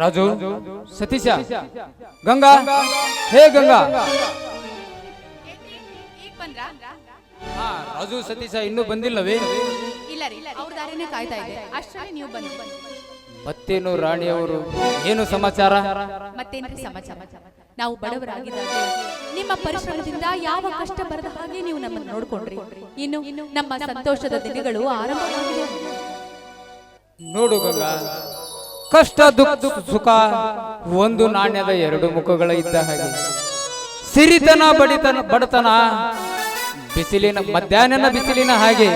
ರಾಜು ಸತೀಶ ಗಂಗಾ ಹೇ ಗಂಗಾ. ಹಾ, ರಾಜು ಸತೀಶ ಇನ್ನೂ ಬಂದಿಲ್ಲವೇ? ಇಲ್ಲ ರೀ ಅವ್ರ ದಾರಿನೇ ಕಾಯ್ತಾ ಇದೆ. ಅಷ್ಟರಲ್ಲಿ ನೀವು ಬಂದು ಮತ್ತೇನು ರಾಣಿಯವರು ಏನು ಸಮಾಚಾರ? ಮತ್ತೇನ್ರಿ ಸಮಾಚಾರ? ನಾವು ಬಡವರಾಗಿದ್ದಾಗ ನಿಮ್ಮ ಪರಿಶ್ರಮದಿಂದ ಯಾವ ಕಷ್ಟ ಬರದ ಹಾಗೆ ನೀವು ನಮ್ಮನ್ನು ನೋಡ್ಕೊಂಡ್ರಿ. ಇನ್ನು ನಮ್ಮ ಸಂತೋಷದ ದಿನಗಳು ಆರಂಭವಾಗಿವೆ. ನೋಡು ಗಂಗಾ. ಕಷ್ಟ, ದುಃಖ, ಸುಖ ಒಂದು ನಾಣ್ಯದ ಎರಡು ಮುಖಗಳ ಇದ್ದ ಹಾಗೆ. ಸಿರಿತನ, ಬಡಿತನ, ಬಡತನ ಬಿಸಿಲಿನ, ಮಧ್ಯಾಹ್ನನ ಬಿಸಿಲಿನ ಹಾಗೆ.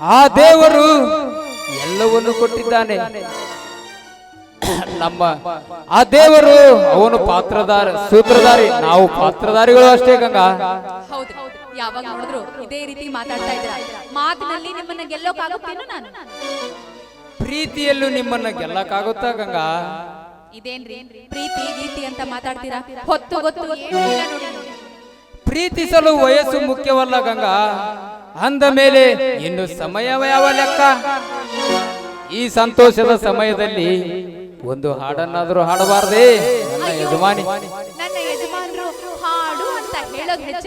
ಆ ದೇವರು ಎಲ್ಲವನ್ನು ಕೊಟ್ಟಿದ್ದಾನೆ. ನಮ್ಮ ಆ ದೇವರು ಅವನು ಪಾತ್ರಧಾರ, ಸೂತ್ರಧಾರಿ. ನಾವು ಪಾತ್ರಧಾರಿಗಳು ಅಷ್ಟೇ ಗಂಗಾ. ಯಾವಾಗ ನೋಡಿದ್ರು ಇದೇ ರೀತಿ ಮಾತಾಡ್ತಾ ಇದ್ರ ಮಾತಿನಲ್ಲಿ ನಿಮ್ಮನ್ನ ಗೆಲ್ಲೋಕಾಗುತ್ತೇನು ನಾನು. ಪ್ರೀತಿಯಲ್ಲೂ ನಿಮ್ಮನ್ನ ಗೆಲ್ಲಕ್ಕಾಗುತ್ತಾ ಗಂಗಾ? ಇದೇನ್ರಿ? ಪ್ರೀತಿ ಗೀತಿ ಅಂತ ಮಾತಾಡ್ತೀರಾ? ಹೊತ್ತು ಗೊತ್ತು ಪ್ರೀತಿಸಲು ವಯಸ್ಸು ಮುಖ್ಯವಲ್ಲ ಗಂಗಾ? ಅಂದ ಮೇಲೆ ಇನ್ನು ಸಮಯ ಯಾವ ಲೆಕ್ಕ? ಈ ಸಂತೋಷದ ಸಮಯದಲ್ಲಿ ಒಂದು ಹಾಡನ್ನಾದರೂ ಹಾಡಬಾರ್ದೇ? ನನ್ನ ಯಜಮಾನಿ. ನನ್ನ ಯಜಮಾನರು ಹಾಡು ಅಂತ ಹೇಳೋದು ಹೆಚ್ಚ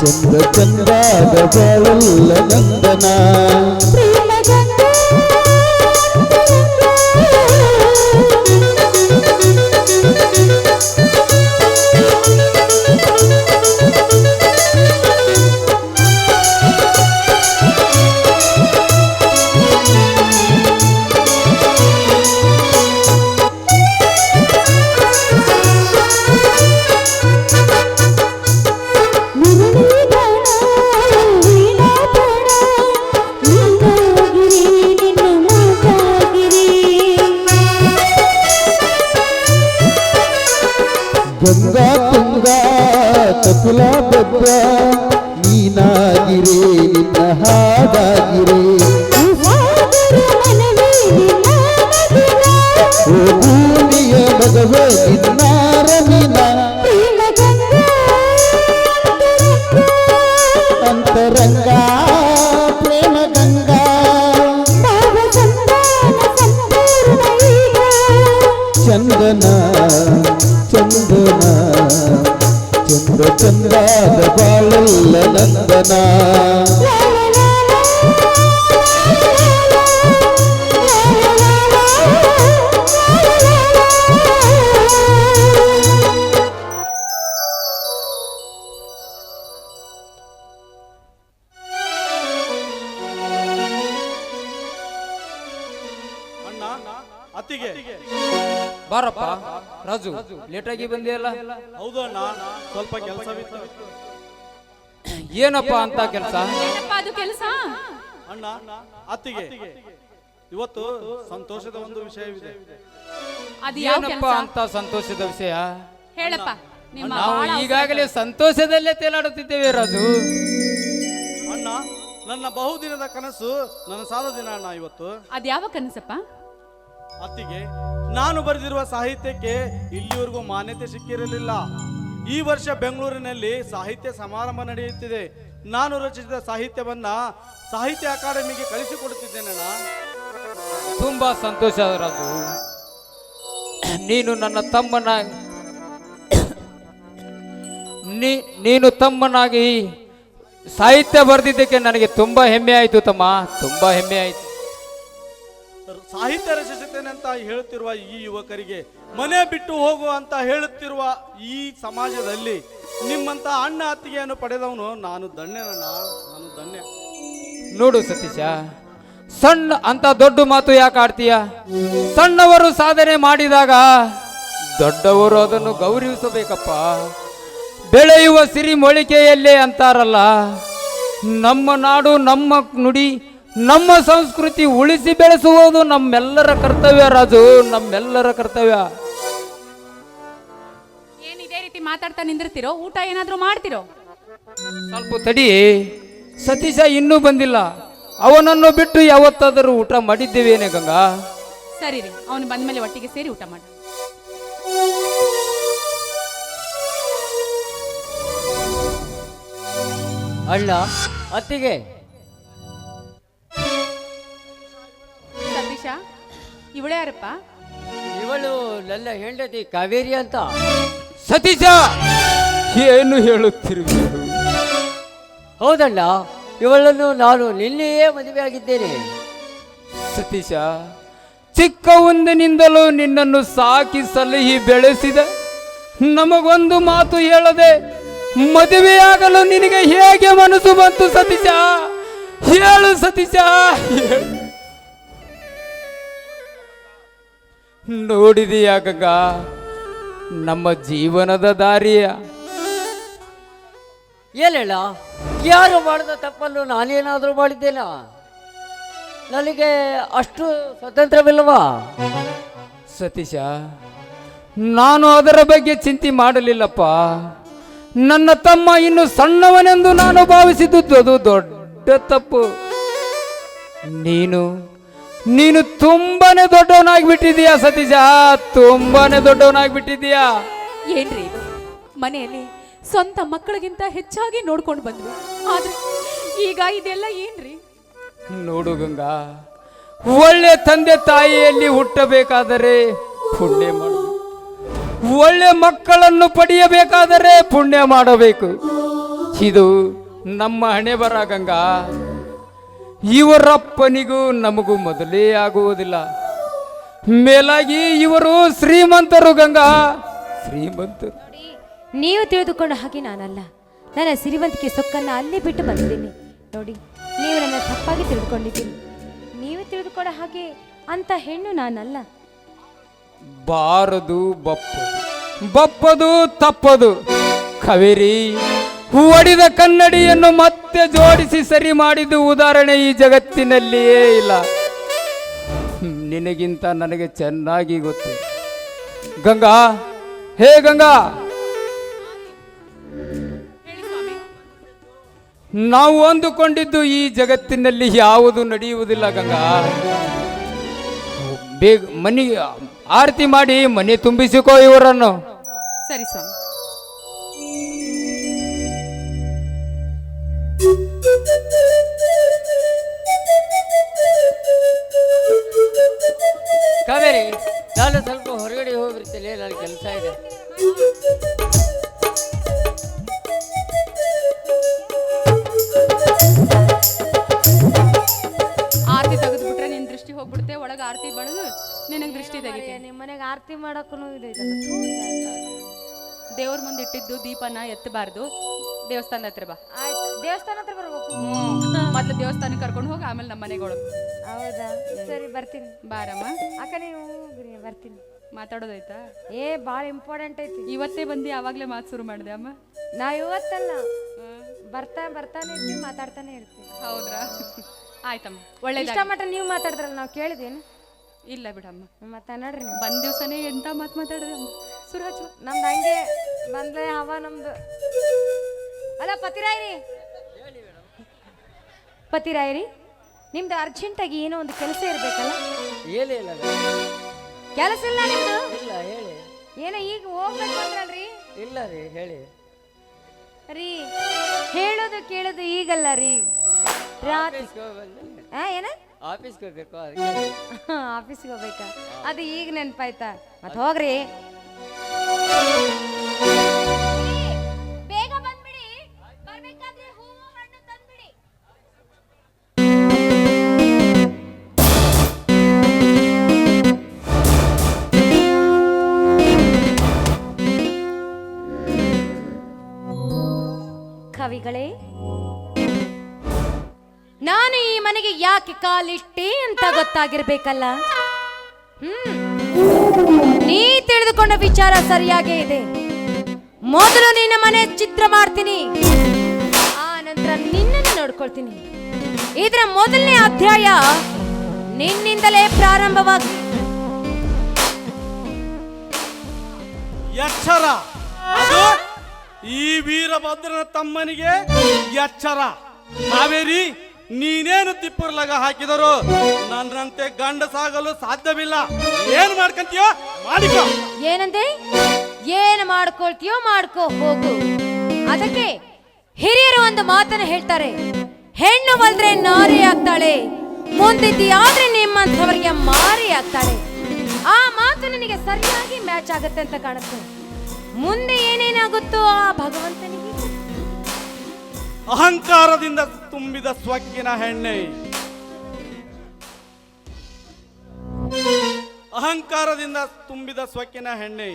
ಚಂದ ಚಂದಾದ ಬಾಳಲ್ಲ ನಂದನ bebê. ನಂದನ ಅತ್ತಿಗೆ. ಬಾರಪ್ಪ ರಾಜು ಲೇಟಾಗಿ ಬಂದಿಯಲ್ಲ? ಹೌದು ಅಣ್ಣ ಸ್ವಲ್ಪ ಕೆಲಸವಿತ್ತು. ಏನಪ್ಪ ಅಂತ ಕೆಲಸ? ಏನಪ್ಪ ಅದು ಕೆಲಸ? ಅಣ್ಣ ಅತ್ತಿಗೆ. ಇವತ್ತು ಸಂತೋಷದ ಒಂದು ವಿಷಯವಿದೆ. ಅದು ಯಾವ ಏನಪ್ಪ ಕೆಲಸ? ಅಂತ ಸಂತೋಷದ ವಿಷಯ? ಹೇಳಪ್ಪ ನಿಮ್ಮ ನಾವು ಈಗಾಗಲೇ ಸಂತೋಷದಲ್ಲೇ ತೇಲಾಡುತ್ತಿದ್ದೇವೆ ರಾಜು. ಅಣ್ಣ ನನ್ನ ಬಹುದಿನದ ಕನಸು ನನ್ನ ಸಾಲ ದಿನ ಅಣ್ಣ ಇವತ್ತು. ಅದು ಯಾವ ಕನಸಪ್ಪ? ಅತ್ತಿಗೆ ನಾನು ಬರೆದಿರುವ ಸಾಹಿತ್ಯಕ್ಕೆ ಇಲ್ಲಿವರೆಗೂ ಮಾನ್ಯತೆ ಸಿಕ್ಕಿರಲಿಲ್ಲ. ಈ ವರ್ಷ ಬೆಂಗಳೂರಿನಲ್ಲಿ ಸಾಹಿತ್ಯ ಸಮಾರಂಭ ನಡೆಯುತ್ತಿದೆ. ನಾನು ರಚಿಸಿದ ಸಾಹಿತ್ಯವನ್ನ ಸಾಹಿತ್ಯ ಅಕಾಡೆಮಿಗೆ ಕಳಿಸಿಕೊಡುತ್ತಿದ್ದೇನೆ ತುಂಬಾ ಸಂತೋಷ ರಾಜು. ನೀನು ನನ್ನ ತಮ್ಮನ ನೀನು ತಮ್ಮನಾಗಿ ಸಾಹಿತ್ಯ ಬರೆದಿದ್ದಕ್ಕೆ ನನಗೆ ತುಂಬಾ ಹೆಮ್ಮೆ ಆಯಿತು ತಮ್ಮ, ತುಂಬಾ ಹೆಮ್ಮೆ ಆಯ್ತು. ಸಾಹಿತ್ಯ ರಚಿಸುತ್ತೇನೆ ಅಂತ ಹೇಳುತ್ತಿರುವ ಈ ಯುವಕರಿಗೆ ಮನೆ ಬಿಟ್ಟು ಹೋಗು ಅಂತ ಹೇಳುತ್ತಿರುವ ಈ ಸಮಾಜದಲ್ಲಿ ನಿಮ್ಮಂತ ಅಣ್ಣ ಅತ್ತಿಗೆಯನ್ನು ಪಡೆದವನು ನಾನು ಧನ್ಯನಣ್ಣ ನಾನು ಧನ್ಯ. ನೋಡು ಸತೀಶ, ಸಣ್ಣ ಅಂತ ದೊಡ್ಡ ಮಾತು ಯಾಕೆ ಆಡ್ತೀಯ? ಸಣ್ಣವರು ಸಾಧನೆ ಮಾಡಿದಾಗ ದೊಡ್ಡವರು ಅದನ್ನು ಗೌರವಿಸಬೇಕಪ್ಪ. ಬೆಳೆಯುವ ಸಿರಿ ಮೊಳಿಕೆಯಲ್ಲೇ ಅಂತಾರಲ್ಲ, ನಮ್ಮ ನಾಡು ನಮ್ಮ ನುಡಿ ನಮ್ಮ ಸಂಸ್ಕೃತಿ ಉಳಿಸಿ ಬೆಳೆಸುವುದು ನಮ್ಮೆಲ್ಲರ ಕರ್ತವ್ಯ ರಾಜು ನಮ್ಮೆಲ್ಲರ ಕರ್ತವ್ಯ. ಏನಿದೆ ಇದೇ ರೀತಿ ಮಾತಾಡ್ತಾ ನಿಂದಿರ್ತಿರೋ? ಊಟ ಏನಾದ್ರೂ ಮಾಡ್ತಿರೋ? ಸ್ವಲ್ಪ ತಡಿ. ಸತೀಶ ಇನ್ನೂ ಬಂದಿಲ್ಲ. ಅವನನ್ನು ಬಿಟ್ಟು ಯಾವತ್ತಾದರೂ ಊಟ ಮಾಡಿದ್ದೇವೇನೆ ಗಂಗಾ? ಸರಿ ರೀ ಅವನು ಬಂದ್ಮೇಲೆ ಒಟ್ಟಿಗೆ ಸೇರಿ ಊಟ ಮಾಡಿ. ಅಣ್ಣ ಅತ್ತಿಗೆ. ಇವಳೇ ಯಾರಪ್ಪ? ಇವಳು ನನ್ನ ಹೆಂಡತಿ ಕಾವೇರಿ ಅಂತ. ಸತೀಶ ಏನು ಹೇಳುತ್ತಿರುವೆ? ಹೌದಣ್ಣ ಇವಳನ್ನು ನಾನು ನಿನ್ನೆಯೇ ಮದುವೆ ಆಗಿದ್ದೇನೆ. ಸತೀಶ ಚಿಕ್ಕ ಒಂದಿನಿಂದಲೂ ನಿನ್ನನ್ನು ಸಾಕಿ ಸಲಹಿ ಬೆಳೆಸಿದ. ನಮಗೊಂದು ಮಾತು ಹೇಳದೆ ಮದುವೆಯಾಗಲು ನಿನಗೆ ಹೇಗೆ ಮನಸ್ಸು ಬಂತು ಸತೀಶ? ಹೇಳು ಸತೀಶ ಹೇಳು. ನೋಡಿದೀಯಾ ಗಂಗಾ ನಮ್ಮ ಜೀವನದ ದಾರಿಯ. ಏನೇಳ? ಯಾರು ಮಾಡಿದ ತಪ್ಪನ್ನು ನಾನೇನಾದರೂ ಮಾಡಿದ್ದೇನ? ನನಗೆ ಅಷ್ಟು ಸ್ವತಂತ್ರವಿಲ್ಲವಾ ಸತೀಶ ನಾನು ಅದರ ಬಗ್ಗೆ ಚಿಂತೆ ಮಾಡಲಿಲ್ಲಪ್ಪ. ನನ್ನ ತಮ್ಮ ಇನ್ನು ಸಣ್ಣವನೆಂದು ನಾನು ಭಾವಿಸಿದ್ದು ಅದು ದೊಡ್ಡ ತಪ್ಪು. ನೀನು ನೀನು ತುಂಬಾನೇ ದೊಡ್ಡವನಾಗಿ ಬಿಟ್ಟಿದೀಯಾ ಸತೀಶ? ತುಂಬಾನೇ ದೊಡ್ಡವನಾಗಿ ಬಿಟ್ಟಿದೀಯಾ ಏನ್ರಿ ಮನೆಯಲ್ಲಿ ಸ್ವಂತ ಮಕ್ಕಳಿಗಿಂತ ಹೆಚ್ಚಾಗಿ ನೋಡ್ಕೊಂಡು ಬಂದ್ವಿ. ಆದ್ರೆ ಈಗ ಇದೆಲ್ಲ ಏನ್ರಿ? ನೋಡು ಗಂಗಾ ಒಳ್ಳೆ ತಂದೆ ತಾಯಿಯಲ್ಲಿ ಹುಟ್ಟಬೇಕಾದರೆ ಪುಣ್ಯ ಮಾಡು ಒಳ್ಳೆ ಮಕ್ಕಳನ್ನು ಪಡೆಯಬೇಕಾದರೆ ಪುಣ್ಯ ಮಾಡಬೇಕು. ಇದು ನಮ್ಮ ಹಣೆ ಬರ ಗಂಗಾ. ಇವರಪ್ಪನಿಗೂ ನಮಗೂ ಮೊದಲೇ ಆಗುವುದಿಲ್ಲ. ಮೇಲಾಗಿ ಇವರು ಶ್ರೀಮಂತರು ಗಂಗಾ. ಶ್ರೀಮಂತರು. ನೋಡಿ ನೀವು ತಿಳಿದುಕೊಂಡ ಹಾಗೆ ನಾನಲ್ಲ. ನನ್ನ ಸಿರಿವಂತಿಕೆ ಸೊಕ್ಕನ್ನು ಅಲ್ಲೇ ಬಿಟ್ಟು ಬಂದಿದ್ದೀನಿ. ನೋಡಿ ನೀವು ನನ್ನ ತಪ್ಪಾಗಿ ತಿಳಿದುಕೊಂಡಿದ್ದೀನಿ ನೀವು ತಿಳಿದುಕೊಂಡ ಹಾಗೆ ಅಂತ ಹೆಣ್ಣು ನಾನಲ್ಲ. ಬಾರದು ಬಪ್ಪದು. ಬಪ್ಪದು ತಪ್ಪದು. ಕಾವೇರಿ. ಒಡಿದ ಕನ್ನಡಿಯನ್ನು ಮತ್ತೆ ಜೋಡಿಸಿ ಸರಿ ಮಾಡಿದ್ದು ಉದಾಹರಣೆ ಈ ಜಗತ್ತಿನಲ್ಲಿಯೇ ಇಲ್ಲ. ನಿನಗಿಂತ ನನಗೆ ಚೆನ್ನಾಗಿ ಗೊತ್ತು. ಗಂಗಾ, ಹೇ ಗಂಗಾ! ನಾವು ಅಂದುಕೊಂಡಿದ್ದು ಈ ಜಗತ್ತಿನಲ್ಲಿ ಯಾವುದು ನಡೆಯುವುದಿಲ್ಲ ಗಂಗಾ. ಬೇಗ ಮನಿ, ಆರತಿ ಮಾಡಿ ಮನೆ ತುಂಬಿಸಿಕೋ ಇವರನ್ನು. ಸರಿ ಸ್ವಾಮಿ. ಕಾವೇರಿ ನಾನು ಸ್ವಲ್ಪ ಹೊರಗಡೆ ಹೋಗಿರ್ತೇನೆ ನನ್ನ ಕೆಲಸ ಇದೆ. ಆರತಿ ತೆಗೆದ್ಬಿಟ್ರೆ ನಿನ್ ದೃಷ್ಟಿ ಹೋಗ್ಬಿಡುತ್ತೆ ಒಳಗೆ ಆರತಿ ಬಡದು ನಿನಗೆ ದೃಷ್ಟಿ ತೆಗಿತೆ ನಿಮ್ಮ ಮನೆಗೆ ಆರತಿ ಮಾಡಕ್ಕೂ ಇದೆ ದೇವ್ರ ಮುಂದೆ ಇಟ್ಟಿದ್ದು ದೀಪನ ಎತ್ತಬಾರ್ದು. ದೇವಸ್ಥಾನದ ಹತ್ರ ಬಾ. ಆಯ್ತು. ದೇವಸ್ಥಾನ ಹತ್ರ ಬರ್ಬೇಕು. ಮತ್ತೆ ದೇವಸ್ಥಾನಕ್ಕೆ ಕರ್ಕೊಂಡು ಹೋಗಿ ಆಮೇಲೆ ನಮ್ಮ ಮನೆಗೆ ಒಳಗೆ ಹೌದಾ? ಸರಿ ಬರ್ತೀನಿ. ಬಾರಮ್ಮ. ಅಕ್ಕ ನೀವು ಹೋಗ್ರಿ ಬರ್ತೀನಿ. ಮಾತಾಡೋದಾಯ್ತಾ? ಏ ಭಾಳ ಇಂಪಾರ್ಟೆಂಟ್ ಐತಿ. ಇವತ್ತೇ ಬಂದು ಯಾವಾಗಲೇ ಮಾತು ಶುರು ಮಾಡಿದೆ ಅಮ್ಮ? ನಾ ಇವತ್ತಲ್ಲ. ಬರ್ತಾ ಬರ್ತಾನೆ ಇರ್ತೀನಿ ಮಾತಾಡ್ತಾನೆ ಇರ್ತೀನಿ. ಹೌದ್ರಾ? ಆಯ್ತಮ್ಮ. ಒಳ್ಳೆ ಇಷ್ಟ ಮಟ್ಟ ನೀವು ಮಾತಾಡಿದ್ರಲ್ಲ ನಾವು ಕೇಳಿದೇನು? ಇಲ್ಲ ಬಿಡಮ್ಮ. ಮತ್ತೆ ನೋಡ್ರಿ ನೀವು. ಬಂದ ದಿವಸನೇ ಎಂತ ಮಾತು ಮಾತಾಡಿದೆ ಅಮ್ಮ? ಸುರಾಜ್ ನಮ್ದು ಹಂಗೆ ಬಂದ್ರೆ ಅವ ನಮ್ದು. ಅಲ್ಲ ಪತಿರಾಯ್ರಿ. ಪತಿರಾಯ್ರಿ ನಿಮ್ದು ಅರ್ಜೆಂಟಾಗಿ ಏನೋ ಒಂದು ಕೆಲಸ ಇರ್ಬೇಕಲ್ಲ? ಹೇಳಿ ಇಲ್ಲ ಕೆಲಸ ಇಲ್ಲ ನಿಮ್ದು? ಇಲ್ಲ ಹೇಳಿ. ಏನೋ ಈಗ ಹೋಗ್ಬೇಕು ಅಂದ್ರಲ್ರಿ? ಇಲ್ಲ ರೀ ಹೇಳಿ. ರೀ ಹೇಳೋದು ಕೇಳೋದು ಈಗಲ್ಲ ರೀ. ರಾತ್ರಿ ಆಫೀಸ್ಗೆ ಆ ಏನ? ಆಫೀಸ್ ಹೋಗ್ಬೇಕು ಅದಕ್ಕೆ ಆಫೀಸ್ಗೆ ಹೋಗ್ಬೇಕಾ? ಅದು ಈಗ ನೆನಪಾಯ್ತಾ? ಮತ್ತೆ ಹೋಗ್ರಿ. ಗೊತ್ತಾಗಿರ್ಬೇಕಲ್ಲ? ನೀ ತಿಳಿದುಕೊಂಡ ವಿಚಾರ ಸರಿಯಾಗೇ ಇದೆ. ಮೊದಲು ನಿನ್ನ ಮನೆ ಚಿತ್ರ ಮಾಡ್ತೀನಿ. ಆ ನಂತರ ನಿನ್ನನ್ನು ನೋಡ್ಕೊಳ್ತೀನಿ. ಇದರ ಮೊದಲನೇ ಅಧ್ಯಾಯ ನಿನ್ನಿಂದಲೇ ಪ್ರಾರಂಭವಾಗಿ. ಎಚ್ಚರ. ಅದು ಈ ವೀರಭದ್ರನ ತಮ್ಮನಿಗೆ ಎಚ್ಚರ. ಕಾವೇರಿ ನೀನೇನು ತಿಪ್ಪರ್ಲಾಗ ಹಾಕಿದರು? ನನ್ನಂತೆ ಗಂಡ ಸಾಗಲು ಸಾಧ್ಯವಿಲ್ಲ. ಏನ್ ಮಾಡ್ಕಂತೀಯೋ ಮಾಡಿಕೋ. ಏನಂತೆ ಏನು ಮಾಡ್ಕೊಳ್ತೀಯೋ ಮಾಡ್ಕೋ, ಹೋಗು. ಅದಕ್ಕೆ ಹಿರಿಯರು ಒಂದು ಮಾತನ್ನ ಹೇಳ್ತಾರೆ. ಹೆಣ್ಣು ಬಲ್ದ್ರೆ ನಾರಿ ಆಗ್ತಾಳೆ ಆದ್ರೆ ನಿಮ್ಮಂಥವರಿಗೆ ಮಾರಿ ಆಗ್ತಾಳೆ. ಆ ಮಾತು ನನಗೆ ಸರಿಯಾಗಿ ಮ್ಯಾಚ್ ಆಗುತ್ತೆ ಅಂತ ಕಾಣುತ್ತೆ. ಮುಂದೆ ಏನೇನಾಗುತ್ತೋ ಆ ಭಗವಂತನಿಗೆ. ಅಹಂಕಾರದಿಂದ ತುಂಬಿದ ಸ್ವಕ್ಕಿನ ಹೆಣ್ಣೆ. ಅಹಂಕಾರದಿಂದ ತುಂಬಿದ ಸ್ವಕ್ಕಿನ ಹೆಣ್ಣೆ.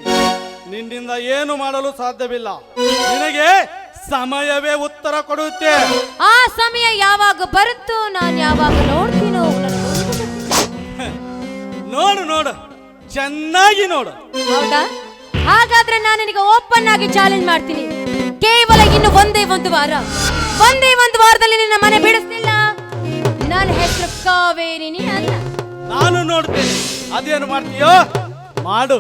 ನಿನ್ನಿಂದ ಏನು ಮಾಡಲು ಸಾಧ್ಯವಿಲ್ಲ. ನಿನಗೆ ಸಮಯವೇ ಉತ್ತರ ಕೊಡುತ್ತೆ. ಆ ಸಮಯ ಯಾವಾಗ ಬರುತ್ತೋ ನಾನು ಯಾವಾಗ ನೋಡ್ತೀನೋ ನೋಡು ನೋಡು. ಚೆನ್ನಾಗಿ ನೋಡು. ಹೌದಾ? ಹಾಗಾದ್ರೆ ನಾನು ನಿನಗೆ ಓಪನ್ ಆಗಿ ಚಾಲೆಂಜ್ ಮಾಡ್ತೀನಿ. ಕೇವಲ ಇನ್ನು ಒಂದೇ ಒಂದು ವಾರ. ಒಂದೇ ಒಂದು ವಾರದಲ್ಲಿ ನಿನ್ನ ಮನೆ ಬಿಡಿಸ್ಲಿಲ್ಲ? ನನ್ನ ಹೆಸರು ಕಾವೇರಿನಿ ಅಲ್ಲ ನಾನು ನೋಡ್ತೇನೆ. ಅದೇನು ಮಾಡ್ತೀಯೋ ಮಾಡು.